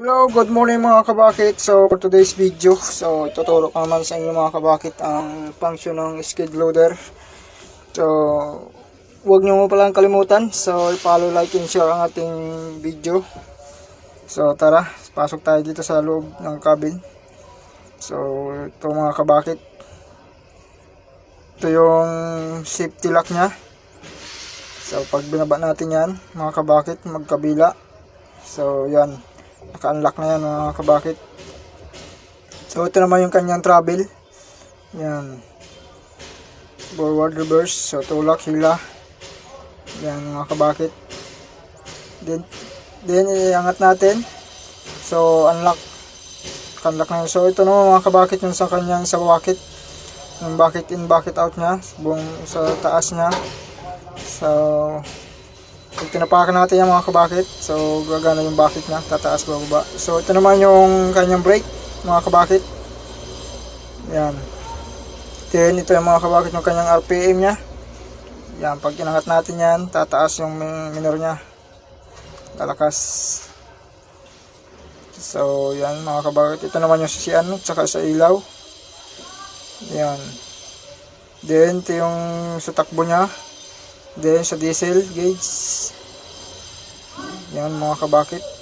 Hello, good morning mga kabakit. So, for today's video, so ituturo ko naman sa inyo mga kabakit ang function ng skid loader. So, huwag nyo mo palang kalimutan. So, follow, like, and share ang ating video. So, tara, pasok tayo dito sa loob ng cabin. So, ito mga kabakit. Ito yung safety lock niya. So, pag binaba natin yan, mga kabakit, magkabila. So, yan. Naka-unlock na yan mga kabakit. So ito naman yung kanyang travel. Yan. Forward reverse. So tulak, hila. Yan mga kabakit. Then, then iangat natin. So unlock. Unlock na yun. So ito naman mga kabakit yung sa kanyang sa bucket. Yung bucket in, bucket out niya. Buong sa taas niya. So pag tinapakan natin yung mga kabakit, so gagana yung bakit niya, tataas bababa. So ito naman yung kanyang brake, mga kabakit. Yan. Then ito yung mga kabakit ng kanyang RPM niya. Yan, pag inangat natin yan, tataas yung min- minor niya. Lalakas. So yan mga kabakit. Ito naman yung sisian, tsaka sa ilaw. Yan. Then ito yung sa takbo niya. Then sa diesel gauge. Yan mga kabakit.